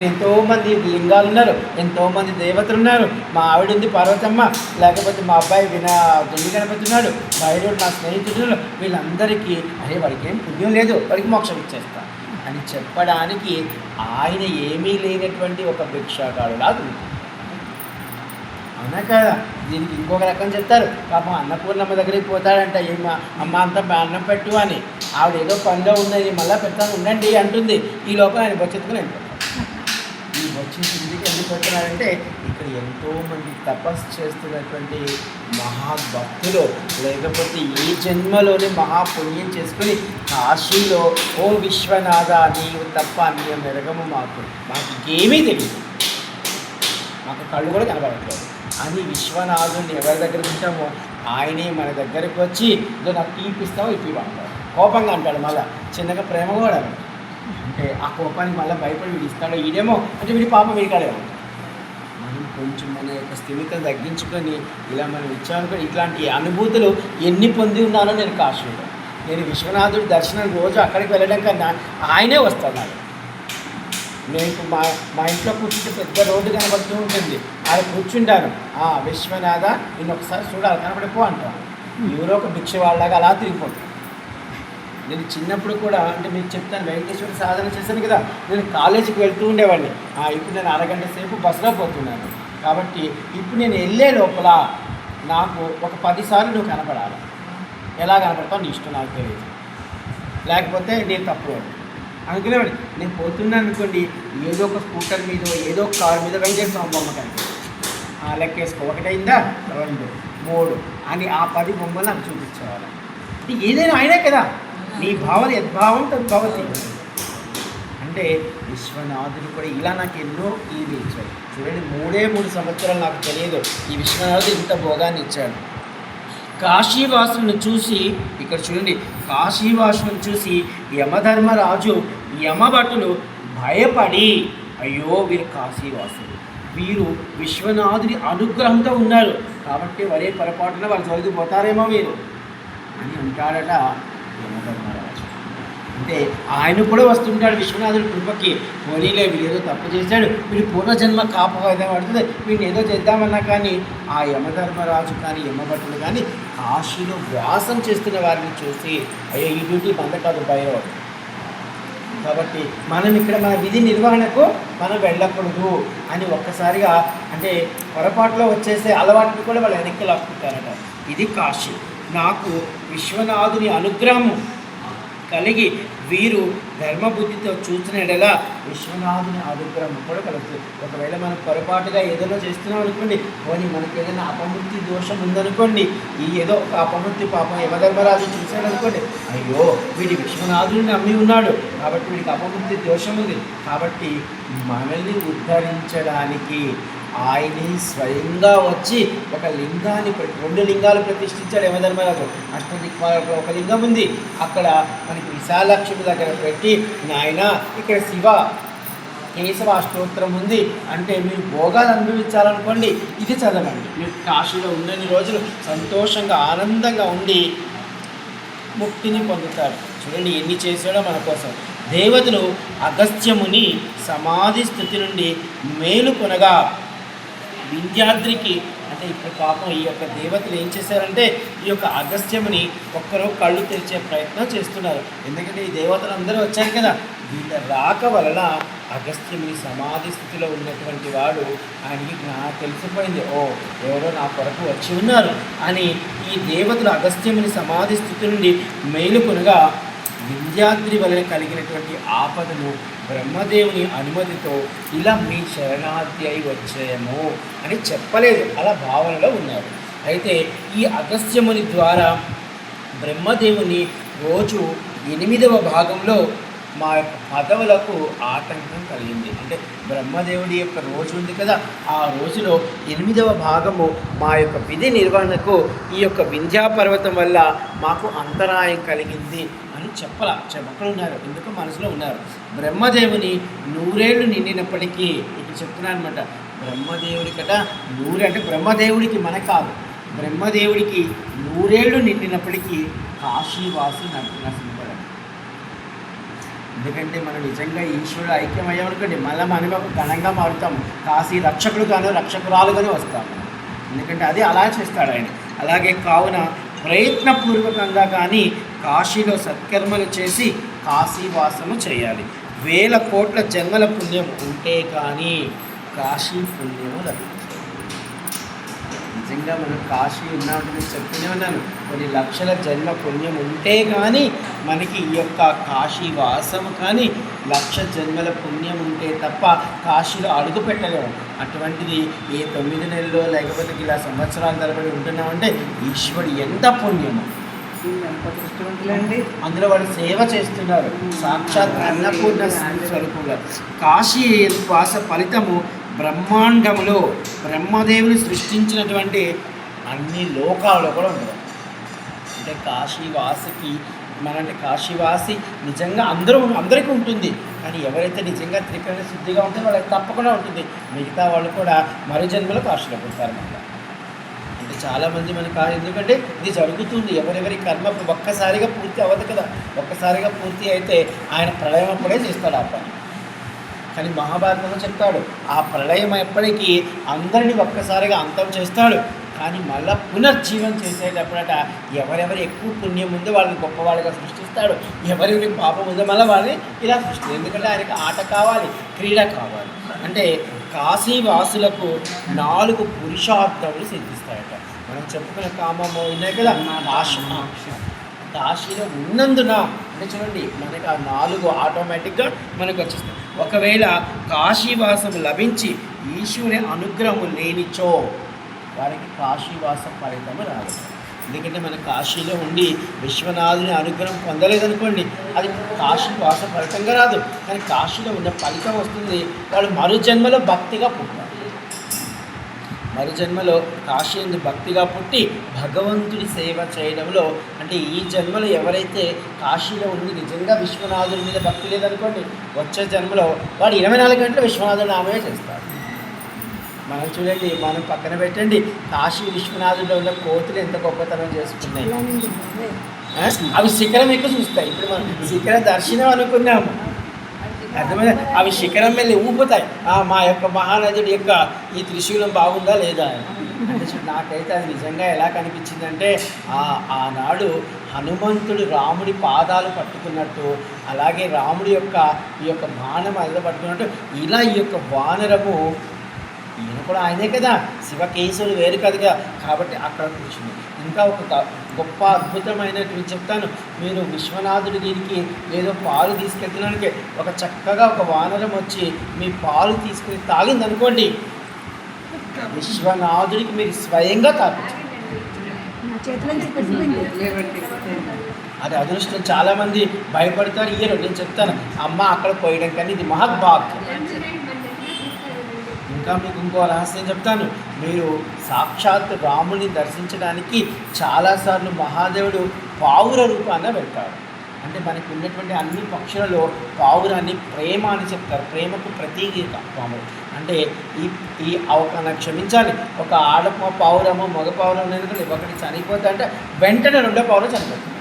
ఎంతోమంది లింగాలు ఉన్నారు ఎంతోమంది దేవతలు ఉన్నారు. మా ఆవిడ ఉంది పార్వతమ్మ లేకపోతే మా అబ్బాయి విన దుండి గణపతి ఉన్నాడు నా స్నేహితుడు వీళ్ళందరికీ అరే వాడికి ఏం పుణ్యం లేదు వాడికి మోక్షం ఇచ్చేస్తా అని చెప్పడానికి ఆయన ఏమీ లేనటువంటి ఒక భిక్షాకాడు రాదు అవునా కదా? దీనికి ఇంకొక రకం చెప్తారు. పాపం అన్నపూర్ణమ్మ దగ్గరికి పోతాడంట ఏమా అమ్మ అంతా అన్నం పెట్టు అని. ఆవిడ ఏదో పనిలో ఉన్నది మళ్ళీ పెడతాను ఉండండి అంటుంది. ఈ లోపల ఆయన బొచ్చెత్తుకుని వెళ్ళిపోతాడు. ఈ ఇంటికి ఎందుకు పెడుతున్నారంటే ఇక్కడ ఎంతోమంది తపస్సు చేస్తున్నటువంటి మహాభక్తులు లేకపోతే ఈ జన్మలోనే మహాపుణ్యం చేసుకుని కాశీలో ఓ విశ్వనాథ నీవు తప్ప నీ మెరగము మాకు మాకు ఏమీ తెలియదు మాకు కళ్ళు కూడా కనబడట్లేదు. అని విశ్వనాథుని ఎవరి దగ్గర ఉంటామో ఆయనే మన దగ్గరకు వచ్చి ఇదో నాకు తీపిస్తావు ఇప్పిస్తామో ఇప్పి కోపంగా అంటాడు మళ్ళీ. చిన్నగా ప్రేమ కూడా అంటే ఆ కోపానికి మళ్ళీ భయపడి వీడు ఇస్తాడో ఈడేమో అంటే వీడి పాపం వీడికాడేమో మనం కొంచెం మన యొక్క స్థిమితం తగ్గించుకొని ఇలా మనం ఇచ్చామనుకో ఇట్లాంటి అనుభూతులు ఎన్ని పొంది ఉన్నానో నేను కాశీలో. నేను విశ్వనాథుడి దర్శనం రోజు అక్కడికి వెళ్ళడం కన్నా ఆయనే వస్తున్నాడు. నేను మా మా ఇంట్లో కూర్చుంటే పెద్ద రోడ్డు కనబడుతూ ఉంటుంది. ఆడ కూర్చుంటాను. ఆ విశ్వనాథ నేను ఒకసారి చూడాలి కనబడిపో అంటాను ఎవరో ఒక భిక్ష వాళ్ళగా అలా తిరిగిపోతాను నేను చిన్నప్పుడు కూడా అంటే మీకు చెప్తాను వెంకటేశ్వర సాధన చేశాను కదా నేను కాలేజీకి వెళ్తూ ఉండేవాడిని. ఇప్పుడు నేను అరగంట సేపు బస్సులో పోతున్నాను. కాబట్టి ఇప్పుడు నేను వెళ్ళే లోపల నాకు ఒక పదిసార్లు నువ్వు కనపడాలి. ఎలా కనపడతావు నీ ఇష్టం నాకు తెలియదు. లేకపోతే నేను తప్పు అనుకునేవాడి నేను పోతున్నాను అనుకోండి ఏదో ఒక స్కూటర్ మీద ఏదో ఒక కారు మీద వెంకటేశ్వర స్వామి బొమ్మ కనిపిస్తుంది. ఆ లెక్కేసుకో ఒకటైందా? రెండు మూడు అని ఆ పది బొమ్మలు నాకు చూపించేవాళ్ళు. ఏదైనా ఆయనే కదా నీ భావన యద్భావం తద్భవతి అంటే విశ్వనాథుడు కూడా ఇలా నాకు ఎన్నో ఇది ఇచ్చాడు. చూడండి మూడే మూడు సంవత్సరాలు నాకు తెలియదు ఈ విశ్వనాథుడు ఇంత భోగాన్ని ఇచ్చాడు. కాశీవాసులను చూసి ఇక్కడ చూడండి కాశీవాసులను చూసి యమధర్మరాజు యమభటులు భయపడి అయ్యో వీరు కాశీవాసులు. వీరు విశ్వనాథుడి అనుగ్రహంతో ఉన్నారు. కాబట్టి వరే పొరపాటున వాళ్ళు తొలగిపోతారేమో వీరు. అని అంటాడట అంటే ఆయన కూడా వస్తుంటాడు విశ్వనాథుడి కృపకి. పోనీలే వీడేదో తప్పు చేశాడు. వీడు పూర్వజన్మ కాపవాయిదా పడుతుంది. వీడిని ఏదో చేద్దామన్నా కానీ ఆ యమధర్మరాజు కానీ యమభటులు కానీ కాశీలో వ్యాసం చేస్తున్న వారిని చూసి అయ్యో ఈ డ్యూటీ మంద కాదు భైరవ కాబట్టి మనం ఇక్కడ మన విధి నిర్వహణకు మనం వెళ్ళకూడదు అని ఒక్కసారిగా అంటే పొరపాటులో వచ్చేసే అలవాటుని కూడా వాళ్ళు వెనక్కి లాక్కుంటారట. ఇది కాశీ. నాకు విశ్వనాథుని అనుగ్రహము కలిగి వీరు ధర్మబుద్ధితో చూసిన ఎడలా విశ్వనాథుని అనుగ్రహం కూడా కలుగుతుంది. ఒకవేళ మనం పొరపాటుగా ఏదైనా చేస్తున్నాం అనుకోండి పోనీ మనకి ఏదైనా అపమృత్తి దోషం ఉందనుకోండి ఈ ఏదో ఒక అపమృత్తి పాపం యమధర్మరాజు చూశాడు అనుకోండి అయ్యో వీడి విశ్వనాథుడిని నమ్మి ఉన్నాడు. కాబట్టి వీడికి అపమృత్తి దోషం ఉంది. కాబట్టి మనల్ని ఉద్ధరించడానికి ఆయనే స్వయంగా వచ్చి ఒక లింగాన్ని రెండు లింగాలు ప్రతిష్ఠించాడు. యమధర్మరాజు అష్టదిక్పాలకు ఒక లింగం ఉంది. అక్కడ మనకి విశాలక్ష్మి దగ్గర పెట్టి నాయన ఇక్కడ శివ కేశవ అష్టోత్తరం ఉంది. అంటే మీరు భోగాలు అనుభవించాలనుకోండి. ఇది చదవండి. మీరు కాశీలో ఉన్నన్ని రోజులు సంతోషంగా ఆనందంగా ఉండి ముక్తిని పొందుతారు. చూడండి ఎన్ని చేశాడో మన కోసం. దేవతలు అగస్త్యముని సమాధి స్థితి నుండి మేలుకొనగా వింధ్యాద్రికి అంటే ఇప్పుడు పాపం ఈ యొక్క దేవతలు ఏం చేశారంటే ఈ యొక్క అగస్త్యముని ఒక్కరో కళ్ళు తెరిచే ప్రయత్నం చేస్తున్నారు. ఎందుకంటే ఈ దేవతలు అందరూ వచ్చారు కదా వీళ్ళ రాక వలన అగస్త్యముని సమాధి స్థితిలో ఉన్నటువంటి వాడు ఆయనకి నా తెలిసిపోయింది. ఓ ఎవరో నా కొరకు వచ్చి ఉన్నారు అని ఈ దేవతలు అగస్త్యముని సమాధి స్థితి నుండి మేలుకొనగా వింధ్యాద్రి వలన కలిగినటువంటి ఆపదను బ్రహ్మదేవుని అనుమతితో ఇలా మీ శరణార్థి అయి వచ్చేయము అని చెప్పలేదు. అలా భావనలో ఉన్నారు. అయితే ఈ అగస్త్యముని ద్వారా బ్రహ్మదేవుని రోజు ఎనిమిదవ భాగంలో మా యొక్క పదవులకు ఆటంకం కలిగింది. అంటే బ్రహ్మదేవుడి యొక్క రోజు ఉంది కదా ఆ రోజులో ఎనిమిదవ భాగము మా యొక్క విధి నిర్వహణకు ఈ యొక్క వింధ్యాపర్వతం వల్ల మాకు అంతరాయం కలిగింది. చెప్పల. చెప్పలు ఉన్నారు ఎందుకు మనసులో ఉన్నారు. బ్రహ్మదేవుని నూరేళ్ళు నిండినప్పటికీ ఇక్కడ చెప్తున్నాను అనమాట బ్రహ్మదేవుడి కట నూరే అంటే బ్రహ్మదేవుడికి మన కాదు. బ్రహ్మదేవుడికి నూరేళ్ళు నిండినప్పటికీ కాశీవాసి నశింపడారు ఎందుకంటే మనం నిజంగా ఈశ్వరుడు ఐక్యమయ్యామనుకోండి మళ్ళీ మనం ఒక ఘనంగా మారుతాం. కాశీ రక్షకుడుగాను రక్షకురాలుగానే వస్తాం. ఎందుకంటే అది అలా చేస్తాడు ఆయన. అలాగే కావున ప్రయత్నపూర్వకంగా కానీ కాశీలో సత్కర్మలు చేసి కాశీవాసము చేయాలి. వేల కోట్ల జన్మల పుణ్యం ఉంటే కానీ కాశీ పుణ్యము లభిస్తుంది నిజంగా మనం కాశీ ఉన్నామంటే నేను చెప్తూనే ఉన్నాను. కొన్ని లక్షల జన్మ పుణ్యం ఉంటే కానీ మనకి ఈ యొక్క కాశీ వాసము కానీ లక్ష జన్మల పుణ్యం ఉంటే తప్ప కాశీలో అడుగు పెట్టలేము అటువంటిది ఏ తొమ్మిది నెలల్లో లేకపోతే ఇలా సంవత్సరాల తరబడి ఉంటున్నామంటే ఈశ్వరుడు ఎంత పుణ్యము. అందులో వాళ్ళు సేవ చేస్తున్నారు. సాక్షాత్ అన్నపూర్ణ స్వరూపుగా కాశీ వాస ఫలితము బ్రహ్మాండములో బ్రహ్మదేవుని సృష్టించినటువంటి అన్ని లోకాలలో కూడా ఉండదు అంటే కాశీవాసికి మన కాశీవాసి నిజంగా అందరూ అందరికీ ఉంటుంది. కానీ ఎవరైతే నిజంగా త్రికరణ శుద్ధిగా ఉంటే వాళ్ళకి తప్పకుండా ఉంటుంది. మిగతా వాళ్ళు కూడా మరు జన్మలో కాశీలో పుడతారు మళ్ళీ అంటే చాలామంది మనకి కాదు ఎందుకంటే ఇది జరుగుతుంది. ఎవరెవరి కర్మ ఒక్కసారిగా పూర్తి అవ్వదు కదా. ఒక్కసారిగా పూర్తి అయితే ఆయన ప్రళయం కూడా చేస్తాడు ఆ పని. కానీ మహాభారతంలో చెప్తాడు. ఆ ప్రళయం ఎప్పటికీ అందరినీ ఒక్కసారిగా అంతం చేస్తాడు. కానీ మళ్ళా పునర్జీవం చేసేటప్పుడట ఎవరెవరు ఎక్కువ పుణ్యం ఉందో వాళ్ళని గొప్పవాళ్ళుగా సృష్టిస్తాడు. ఎవరెవరి పాపం ఉందో మళ్ళీ వాళ్ళని ఇలా సృష్టిస్తాడు. ఎందుకంటే ఆయనకి ఆట కావాలి క్రీడ కావాలి. అంటే కాశీ వాసులకు నాలుగు పురుషార్థములు సిద్ధిస్తాయట. మనం చెప్పుకున్న కామము ఉన్నాయి కదా. కాశీలో ఉన్నందున అంటే చూడండి మనకి ఆ నాలుగు ఆటోమేటిక్గా మనకు వచ్చేస్తాయి. ఒకవేళ కాశీవాసం లభించి ఈశ్వరి అనుగ్రహం లేనిచో వారికి కాశీవాసం ఫలితము రాదు. ఎందుకంటే మన కాశీలో ఉండి విశ్వనాథుని అనుగ్రహం పొందలేదనుకోండి అది కాశీవాస ఫలితంగా రాదు. కానీ కాశీలో ఉన్న ఫలితం వస్తుంది వాళ్ళు మరు జన్మలో భక్తిగా పుట్టారు మరు జన్మలో కాశీ భక్తిగా పుట్టి భగవంతుడి సేవ చేయడంలో అంటే ఈ జన్మలో ఎవరైతే కాశీలో ఉండి నిజంగా విశ్వనాథుడి మీద భక్తి లేదనుకోండి వచ్చే జన్మలో వాడు ఇరవై నాలుగు గంటలు విశ్వనాథుడు ఆమె చేస్తాడు. మనం చూడండి మనం పక్కన పెట్టండి కాశీ విశ్వనాథుడిలో ఉన్న కోతులు ఎంత గొప్పతనం చేసుకున్నాయి. అవి శిఖరం ఎక్కువ చూస్తాయి. ఇప్పుడు మనం శిఖర దర్శనం అనుకున్నాము. అర్థమైనా అవి శిఖరం వెళ్ళి ఊపుతాయి. మా యొక్క మహానదుడి యొక్క ఈ త్రిశూలం బాగుందా లేదా అని. అంటే నాకైతే అది నిజంగా ఎలా కనిపించిందంటే ఆ ఆనాడు హనుమంతుడు రాముడి పాదాలు పట్టుకున్నట్టు అలాగే రాముడి యొక్క ఈ యొక్క బాణం అదిలో పట్టుకున్నట్టు ఇలా ఈ యొక్క వానరము ఈయన కూడా ఆయనే కదా. శివకేశవులు వేరు కదగా. కాబట్టి అక్కడ కూర్చుంది. ఇంకా ఒక గొప్ప అద్భుతమైనటువంటి చెప్తాను. మీరు విశ్వనాథుడి దీనికి ఏదో పాలు తీసుకెళ్తున్నానికి ఒక చక్కగా ఒక వానరం వచ్చి మీ పాలు తీసుకుని తాగింది అనుకోండి విశ్వనాథుడికి మీరు స్వయంగా లేవండి అది అదృష్టం. చాలామంది భయపడతారు ఇయ్యరు. నేను చెప్తాను. అమ్మ అక్కడ పోయడం కానీ ఇది మహద్భాగ్యం. ఇంకా మీకు ఇంకో రహస్యం చెప్తాను. మీరు సాక్షాత్ రాముని దర్శించడానికి చాలాసార్లు మహాదేవుడు పావుర రూపాన వెళ్తాడు. అంటే మనకు ఉన్నటువంటి అన్ని పక్షులలో పావురాన్ని ప్రేమ అని చెప్తారు. ప్రేమకు ప్రతీక పాము అంటే ఈ ఈ అవకాశం క్షమించాలి. ఒక ఆడ పావురము మగ పావురం ఎందుకంటే ఒకటి చనిపోతే అంటే వెంటనే రెండో పావురం చనిపోతుంది.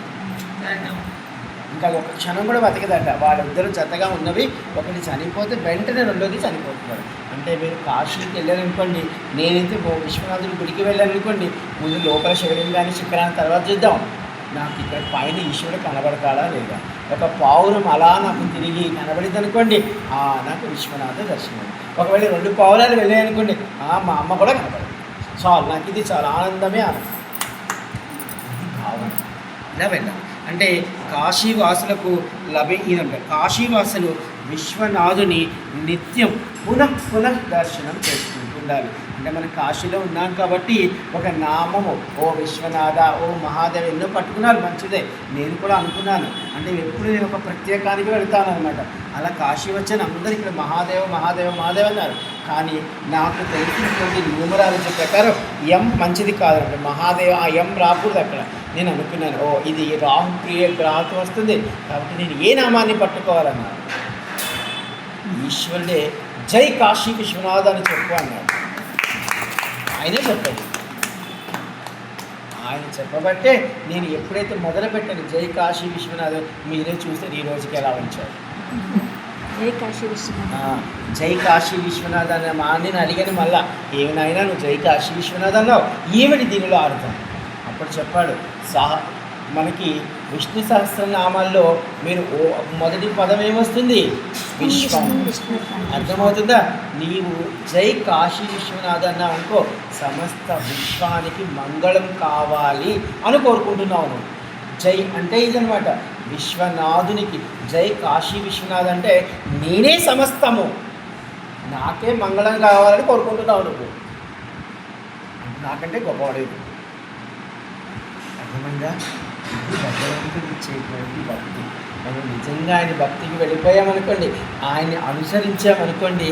ఇంకా ఒక క్షణం కూడా బతికదట. వాళ్ళిద్దరూ జతగా ఉన్నవి ఒకటి చనిపోతే వెంటనే రెండోది చనిపోతున్నారు అంటే మీరు కాశీకి వెళ్ళారనుకోండి నేనైతే విశ్వనాథుడి గుడికి వెళ్ళాను అనుకోండి ముందు లోపల శివలింగాన్ని శిఖరాన్ని తర్వాత చూద్దాం. నాకు ఇక్కడ పైన ఈశ్వరుడు కనబడతాడా లేదా? ఒక పావురం అలా నాకు తిరిగి కనబడింది అనుకోండి ఆ, నాకు విశ్వనాథ దర్శనం. ఒకవేళ రెండు పావురాలు వెళ్ళాయనుకోండి ఆ, మా అమ్మ కూడా కనబడదు. చాలు నాకు ఇది చాలా ఆనందమే ఆనందం ఇది భావన. ఇలా వెళ్ళాలి. అంటే కాశీవాసులకు లభి కాశీవాసులు విశ్వనాథుని నిత్యం పునః పునః దర్శనం చేసుకుంటుండాలి అంటే మనం కాశీలో ఉన్నాం కాబట్టి ఒక నామము ఓ విశ్వనాథ ఓ మహాదేవ్ ఎన్నో పట్టుకున్నారు మంచిదే. నేను కూడా అనుకున్నాను. అంటే ఎప్పుడు నేను ఒక ప్రత్యేకానికి వెళ్తాను అనమాట అలా కాశీ వచ్చిన. అందరూ ఇక్కడ మహాదేవ మహాదేవ మహాదేవ అన్నారు. కానీ నాకు తెలిసినటువంటి న్యూమరాలజీ ప్రకారం ఎం మంచిది కాదు అంటే మహాదేవ ఆ ఎం రాకూడదు అక్కడ. నేను అనుకున్నాను ఓ ఇది రాహు ప్రియ గ్రహంతో వస్తుంది. కాబట్టి నేను ఏ నామాన్ని పట్టుకోవాలన్నాను ఈశ్వరుడే జై కాశీ విశ్వనాథ్ అని చెప్పు అన్నాడు. ఆయనే చెప్పాడు ఆయన చెప్పబట్టే నేను ఎప్పుడైతే మొదలుపెట్టాను జై కాశీ విశ్వనాథ్ మీరే చూస్తే ఈ రోజుకి ఎలా ఉంచారు? జై కాశీ విశ్వనాథ్. జై కాశీ విశ్వనాథ్ అనే మా నేను అడిగాను మళ్ళా ఏమైనా నువ్వు జై కాశీ విశ్వనాథ్ అన్నావు? ఏమిటి దీనిలో అర్థం. అప్పుడు చెప్పాడు సహ మనకి విష్ణు సహస్రనామాల్లో మీరు ఓ మొదటి పదం ఏమొస్తుంది విశ్వం. అర్థమవుతుందా? నీవు జై కాశీ విశ్వనాథ్ అన్నావు అనుకో సమస్త విశ్వానికి మంగళం కావాలి అని కోరుకుంటున్నావు నువ్వు. జై అంటే ఇదనమాట విశ్వనాథునికి జై కాశీ విశ్వనాథ్ అంటే నేనే సమస్తము. నాకే మంగళం కావాలని కోరుకుంటున్నావు నువ్వు. నాకంటే గొప్పవాడేది అర్థమైందా? ఇది భగవంతుడు ఇచ్చేటువంటి భక్తి. మనం నిజంగా ఆయన భక్తికి వెళ్ళిపోయామనుకోండి ఆయన్ని అనుసరించామనుకోండి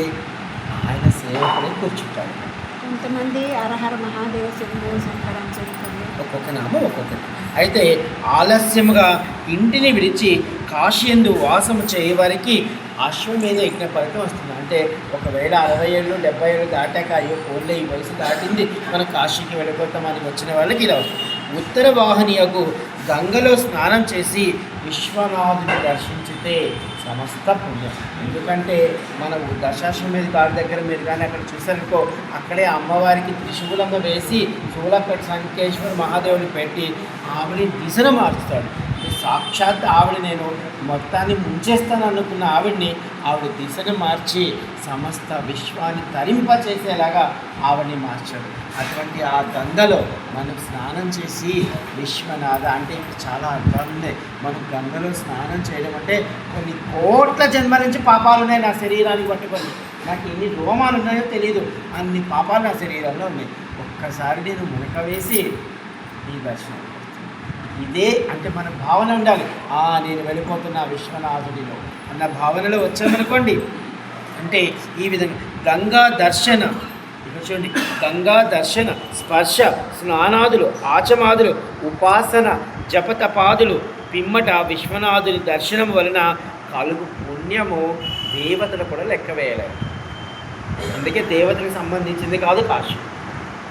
ఆయన సేవకుడే కూర్చుంటాడు కొంతమంది హరహర మహాదేవ శంభో ఒక్కొక్క నామం ఒక్కొక్కటి. అయితే ఆలస్యముగా ఇంటిని విడిచి కాశీయందు వాసము చేయవారికి అశ్వమేధ యజ్ఞ ఫలితం వస్తుంది. అంటే ఒకవేళ అరవై ఏళ్ళు డెబ్బై ఏళ్ళు దాటాక అయ్యో ఫోన్లో ఈ వయసు దాటింది మనం కాశీకి వెళ్ళిపోతామని వచ్చిన వాళ్ళకి ఇలా వస్తుంది. ఉత్తర వాహనియకు గంగలో స్నానం చేసి విశ్వనాథుని దర్శించితే సమస్త పుణ్యం. ఎందుకంటే మనం దశాశ్వమేధ గారి దగ్గర మీరు కానీ అక్కడ చూసారనుకో అక్కడే అమ్మవారికి త్రిశూలంగా వేసి శూలకట్ సంకేశ్వర మహాదేవుని పెట్టి ఆవిడ దిశను మార్చుతాడు. సాక్షాత్ ఆవిడ నేను మొత్తాన్ని ముంచేస్తాను అనుకున్న ఆవిడ్ని ఆవిడ దిశను మార్చి సమస్త విశ్వాన్ని తరింప చేసేలాగా ఆవిడని మార్చాడు. అటువంటి ఆ గంగలో మనం స్నానం చేసి విశ్వనాథ అంటే ఇక్కడ చాలా అర్థాలు ఉన్నాయి. మనం గంగలో స్నానం చేయడం అంటే కొన్ని కోట్ల జన్మ నుంచి పాపాలు ఉన్నాయి నా శరీరానికి పట్టుకొని. నాకు ఎన్ని రోమాలు ఉన్నాయో తెలియదు అన్ని పాపాలు నా శరీరంలో ఉన్నాయి. ఒక్కసారి నేను మునక వేసి ఈ దర్శనం ఇదే అంటే మన భావన ఉండాలి. ఆ నేను వెళ్ళిపోతున్నా విశ్వనాథుడిలో అన్న భావనలో వచ్చామనుకోండి. అంటే ఈ విధంగా గంగా దర్శన ఇక్కడ చూడండి. గంగా దర్శన స్పర్శ స్నానాదులు ఆచమాదులు ఉపాసన జపతపాదులు పిమ్మట విశ్వనాథుని దర్శనం వలన కలుగు పుణ్యము దేవతలు కూడా లెక్క వేయలేదు అందుకే దేవతలకు సంబంధించింది కాదు కాశీ.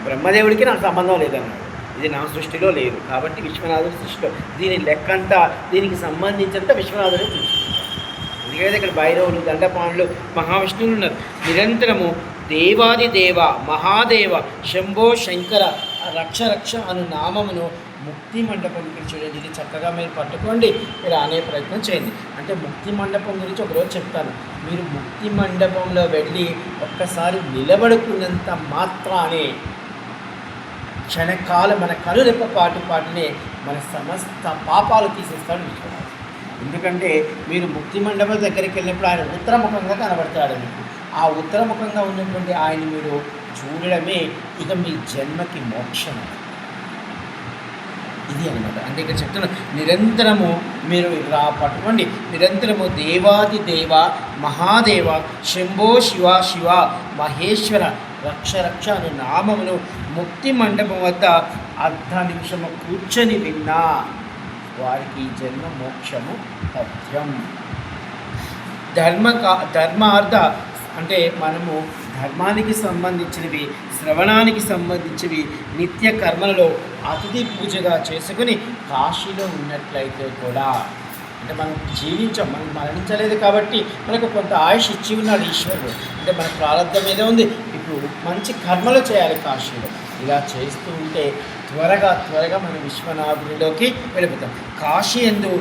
బ్రహ్మదేవుడికి నాకు సంబంధం లేదన్నాడు ఇది నా సృష్టిలో లేదు. కాబట్టి విశ్వనాథుడి సృష్టిలో. దీని లెక్కంతా దీనికి సంబంధించినంత విశ్వనాథుడే చూసుకుంటాడు ఎందుకంటే ఇక్కడ భైరవులు దండపానులు మహావిష్ణువులు ఉన్నారు. నిరంతరము దేవాది దేవ మహాదేవ శంభో శంకర రక్ష రక్ష అను నామమును ముక్తి మండపం గురించి చూడండి. ఇది చక్కగా మీరు పట్టుకోండి. మీరు అనే ప్రయత్నం చేయండి. అంటే ముక్తి మండపం గురించి ఒకరోజు చెప్తాను. మీరు ముక్తి మండపంలో వెళ్ళి ఒక్కసారి నిలబడుకున్నంత మాత్రానే క్షణకాలం మన కనురెప్ప పాటు పాటునే మన సమస్త పాపాలు తీసేస్తాడు విశ్వనాథుడు ఎందుకంటే మీరు ముక్తి మండపం దగ్గరికి వెళ్ళినప్పుడు ఆయన ఉత్తరముఖంగా కనబడతాడు మీకు. ఆ ఉత్తరముఖంగా ఉన్నటువంటి ఆయన మీరు చూడడమే ఇక మీ జన్మకి మోక్షం. ఇది అనమాట. అంటే ఇక్కడ చెప్తున్నా నిరంతరము మీరు రా పట్టుకోండి. నిరంతరము దేవాది దేవ మహాదేవ శంభో శివ శివ మహేశ్వర రక్ష రక్ష అనే నామమును ముక్తి మండపం వద్ద అర్ధ నిమిషము కూర్చొని విన్నా. వారికి జన్మ మోక్షము తథ్యం ధర్మ కా- ధర్మార్థ అంటే మనము ధర్మానికి సంబంధించినవి శ్రవణానికి సంబంధించినవి నిత్య కర్మలలో అతిథి పూజగా చేసుకుని కాశీలో ఉన్నట్లయితే కూడా. అంటే మనం జీవించాం మనం మరణించలేదు కాబట్టి మనకు కొంత ఆయుష్ ఇచ్చి ఉన్నాడు ఈశ్వరుడు. అంటే మన ప్రారంభం ఏదో ఉంది ఇప్పుడు మంచి కర్మలు చేయాలి కాశీలో. ఇలా చేస్తూ ఉంటే త్వరగా త్వరగా మనం విశ్వనాథుడిలోకి వెళ్ళిపోతాం. కాశీ ఎందు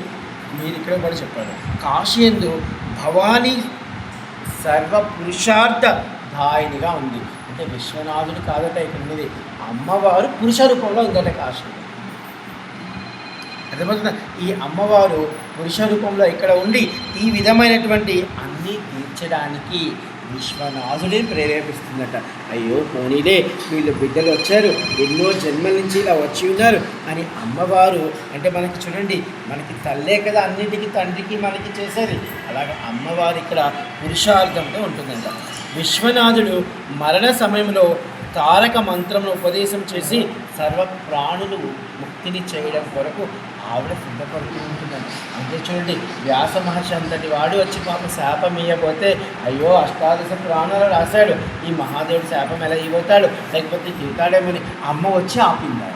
మీరు ఇక్కడ కూడా చెప్పారు కాశీ ఎందు భవానీ సర్వ పురుషార్థ దాయినిగా ఉంది. అంటే విశ్వనాథుడు కాదట ఇక్కడ ఉన్నది. అమ్మవారు పురుష రూపంలో ఉందట కాశీ అర్థమవుతుందా? ఈ అమ్మవారు పురుష రూపంలో ఇక్కడ ఉండి ఈ విధమైనటువంటి అన్నీ తీర్చడానికి విశ్వనాథుడే ప్రేరేపిస్తుందట. అయ్యో పోనీలే వీళ్ళు బిడ్డలు వచ్చారు ఎన్నో జన్మల నుంచి ఇలా వచ్చి ఉన్నారు అని అమ్మవారు అంటే మనకి చూడండి మనకి తల్లే కదా అన్నిటికీ తండ్రికి మనకి చేసేది. అలాగే అమ్మవారు ఇక్కడ పురుషార్థంతో ఉంటుందంట. విశ్వనాథుడు మరణ సమయంలో తారక మంత్రమును ఉపదేశం చేసి సర్వ ప్రాణులు ముక్తిని చేయడం కొరకు ఆవిడ సిద్ధపడుతూ ఉంటుందని అంటే చూడండి వ్యాస మహర్షి అంతటి వాడు వచ్చి పాప శాపం ఇవ్వబోతే అయ్యో అష్టాదశ పురాణాలు రాశాడు. ఈ మహాదేవుడు శాపం ఎలా ఇవ్వతాడు? లేకపోతే తీరుతాడేమని అమ్మ వచ్చి ఆపిందా?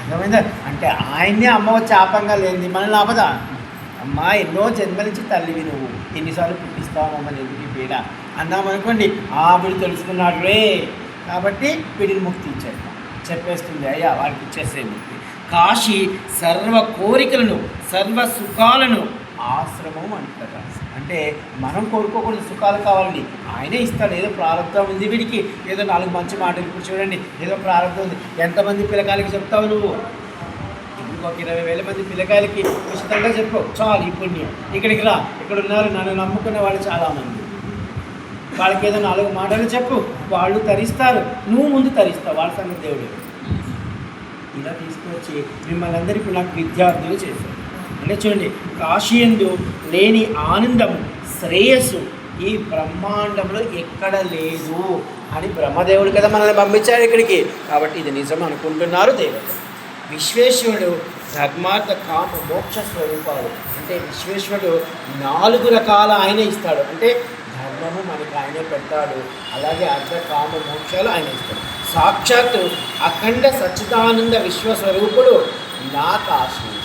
అర్థమైందా? అంటే ఆయన్నే అమ్మ వచ్చి ఆపంగా లేనిది మనల్ని ఆపదా? అమ్మా ఎన్నో జన్మల నుంచి తల్లివి నువ్వు. ఎన్నిసార్లు పుట్టిస్తావు మమ్మల్ని ఎందుకు పీడ? అన్నామనుకోండి ఆ వీడు తెలుసుకున్నాడు రే. కాబట్టి వీడిని ముక్తి ఇచ్చేద్దాం చెప్పేస్తుంది అయ్యా వాడికి ఇచ్చేసేది కాశీ సర్వ కోరికలను సర్వ సుఖాలను ఆశ్రమం అంటారు అంటే మనం కోరుకోకూడదు సుఖాలు కావాలండి. ఆయనే ఇస్తాడు. ఏదో ప్రారంభం ఉంది వీడికి. ఏదో నాలుగు మంచి మాటలు ఇప్పుడు చూడండి. ఏదో ప్రారంభం ఉంది. ఎంతమంది పిల్లకాయలకి చెప్తావు నువ్వు? ఇంకొక ఇరవై వేల మంది పిల్లకాయలకి ఉచితంగా చెప్పు. చాలు ఈ పుణ్యం ఇక్కడికి రా. ఇక్కడ ఉన్నారు. నన్ను నమ్ముకున్న వాళ్ళు చాలామంది. వాళ్ళకి ఏదో నాలుగు మాటలు చెప్పు. వాళ్ళు తరిస్తారు. నువ్వు ముందు తరిస్తావు. వాళ్ళ సంగతి దేవుడు. ఇలా తీసుకొచ్చి మిమ్మల్ని అందరికీ నాకు విద్యార్థులు చేశారు. అంటే చూడండి కాశీయందు లేని ఆనందం శ్రేయస్సు ఈ బ్రహ్మాండంలో ఎక్కడ లేదు అని బ్రహ్మదేవుడు కదా మనల్ని పంపించాడు ఇక్కడికి. కాబట్టి ఇది నిజం అనుకుంటున్నారు దేవత విశ్వేశ్వరుడు ధర్మార్థ కామ మోక్ష స్వరూపాలు. అంటే విశ్వేశ్వరుడు నాలుగు రకాల ఆయన ఇస్తాడు. అంటే ధర్మము మనకి ఆయనే పెడతాడు. అలాగే అర్ధ కామ మోక్షాలు ఆయన ఇస్తాడు. సాక్షాత్తు అఖండ సచ్చిదానంద విశ్వస్వరూపుడు నా కాశీశ్వరుడు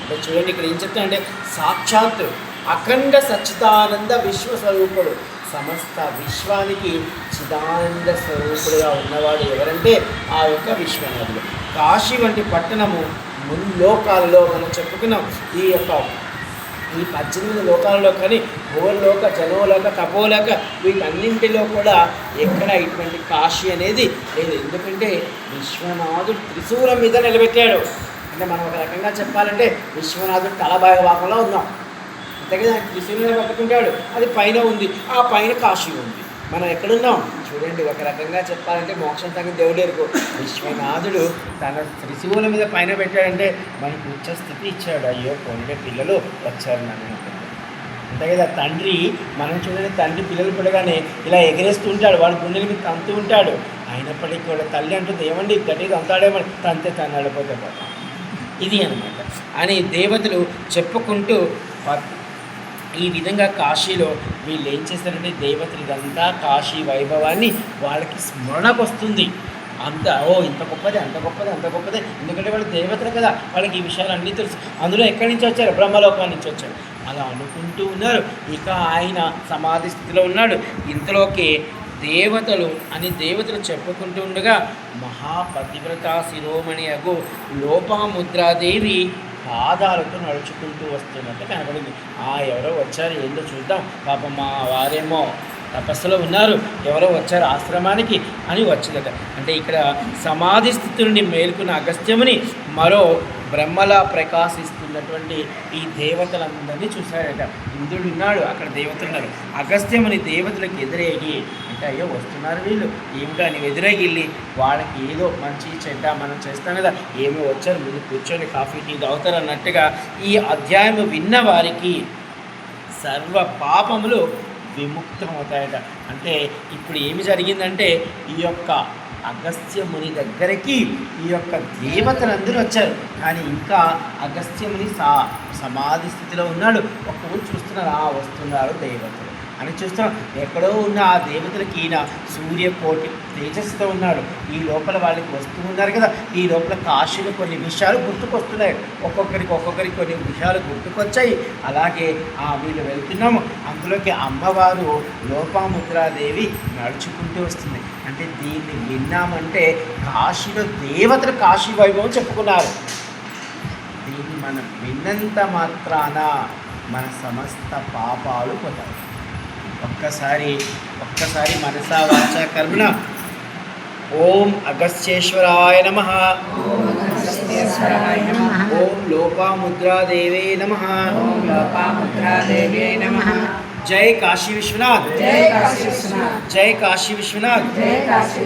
అంటే చూడండి ఇక్కడ ఏం చెప్తా అంటే సాక్షాత్తు అఖండ సచ్చిదానంద విశ్వస్వరూపుడు. సమస్త విశ్వానికి చిదానంద స్వరూపుడుగా ఉన్నవాడు ఎవరంటే ఆ యొక్క విశ్వనాథుడు. కాశీ వంటి పట్టణము ముల్లోకాలలో మనం చెప్పుకున్నాం. ఈ యొక్క ఈ పద్దెనిమిది లోకాలలో కానీ భూలోక జనోలోక తపోలోక వీటన్నింటిలో కూడా ఎక్కడ ఇటువంటి కాశీ అనేది లేదు. ఎందుకంటే విశ్వనాథుడు త్రిశూలం మీద నిలబెట్టాడు. అంటే మనం ఒక రకంగా చెప్పాలంటే విశ్వనాథుడు తలబాయ భాగంలో ఉన్నాం. అంతే కదా త్రిశూలం పట్టుకుంటాడు. అది పైన ఉంది. ఆ పైన కాశీ ఉంది. మనం ఎక్కడున్నాం? చూడండి ఒక రకంగా చెప్పాలంటే మోక్షం సంగతి దేవుడు ఎరుకు విశ్వనాథుడు తన త్రిశూల మీద పైన పెట్టాడంటే మనకు ఉచ్చ స్థితి ఇచ్చాడు. అయ్యో కొన్ని పిల్లలు వచ్చారు నన్ను అంతే కదా తండ్రి మనం చూడండి తండ్రి పిల్లలు పుట్టగానే ఇలా ఎగరేస్తూ ఉంటాడు. వాడు గుండెల మీద తంతూ ఉంటాడు. అయినప్పటికీ కూడా తల్లి అంటుంది ఏమండి గట్టిగా తంతాడేమో తంతే తను నడిపోతే ఇది అనమాట అని దేవతలు చెప్పుకుంటూ ఈ విధంగా కాశీలో వీళ్ళు ఏం చేస్తారంటే దేవతలు ఇదంతా కాశీ వైభవాన్ని వాళ్ళకి స్మరణకు వస్తుంది. అంత ఓ ఇంత గొప్పది అంత గొప్పది అంత గొప్పది. ఎందుకంటే వాళ్ళు దేవతలు కదా వాళ్ళకి ఈ విషయాలు అన్నీ తెలుసు. అందులో ఎక్కడి నుంచి వచ్చారు? బ్రహ్మలోకం నుంచి వచ్చారు. అలా అనుకుంటూ ఉన్నారు. ఇక ఆయన సమాధి స్థితిలో ఉన్నాడు. ఇంతలోకి దేవతలు అని దేవతలు చెప్పుకుంటూ ఉండగా మహాపతివ్రత శిరోమణి అగు లోపాముద్రాదేవి పాదాలతో నడుచుకుంటూ వస్తున్నట్టు కనబడింది. ఆ ఎవరో వచ్చారు ఏందో చూద్దాం. పాపం మా వారేమో తపస్సులో ఉన్నారు. ఎవరో వచ్చారు ఆశ్రమానికి అని వచ్చిందట. అంటే ఇక్కడ సమాధి స్థితి నుండి మేల్కొన్న అగస్త్యముని మరో బ్రహ్మలా ప్రకాశిస్తున్నటువంటి ఈ దేవతలందరినీ చూశాడట ఇంద్రుడు ఉన్నాడు అక్కడ దేవతలు ఉన్నారు అగస్త్యముని దేవతలకు ఎదురేగి అంటే అయ్యో వస్తున్నారు వీళ్ళు. ఏమిటో కానీ వెళ్ళి వాళ్ళకి ఏదో మంచి చెడ్డ మనం చేస్తాం కదా. ఏమో వచ్చారు ముందు కూర్చొని కాఫీ టీ తాగుతారు అన్నట్టుగా ఈ అధ్యాయం విన్న వారికి సర్వ పాపములు విముక్తమవుతాయట. అంటే ఇప్పుడు ఏమి జరిగిందంటే ఈ యొక్క అగస్త్య ముని దగ్గరికి ఈ యొక్క దేవతలందరూ వచ్చారు. కానీ ఇంకా అగస్త్యముని సా సమాధి స్థితిలో ఉన్నాడు. ఒక్కరు చూస్తున్నారు ఆ వస్తున్నారు దేవతలు. అని చూస్తున్నాం. ఎక్కడో ఉన్న ఆ దేవతలకి ఈయన సూర్యకోటి తేజస్సుతో ఉన్నాడు. ఈ లోపల వాళ్ళకి వస్తూ ఉన్నారు కదా ఈ లోపల కాశీలో కొన్ని విషయాలు గుర్తుకొస్తున్నాయి. ఒక్కొక్కరికి ఒక్కొక్కరికి కొన్ని విషయాలు గుర్తుకొచ్చాయి. అలాగే ఆ వీళ్ళు వెళ్తున్నాము. అందులోకి అమ్మవారు లోపాముద్రాదేవి నడుచుకుంటూ వస్తుంది. అంటే దీన్ని విన్నామంటే కాశీలో దేవతలు కాశీ వైభవం చెప్పుకున్నారు. దీన్ని మనం విన్నంత మాత్రాన మన సమస్త పాపాలు పోతాయి. ఒక్కసారి ఒక్కసారి మనసా వాచ కర్మణ ఓం అగస్త్యేశ్వరాయ నమ అగస్త్యేశ్వరాయ నమః. ఓం లోపాముద్రాదేవే నమ ఓం లోపాముద్రాదేవ్యై నమః. జై కాశీ విశ్వనాథ్ జై కాశీ విశ్వనాథ్. జై కాశీ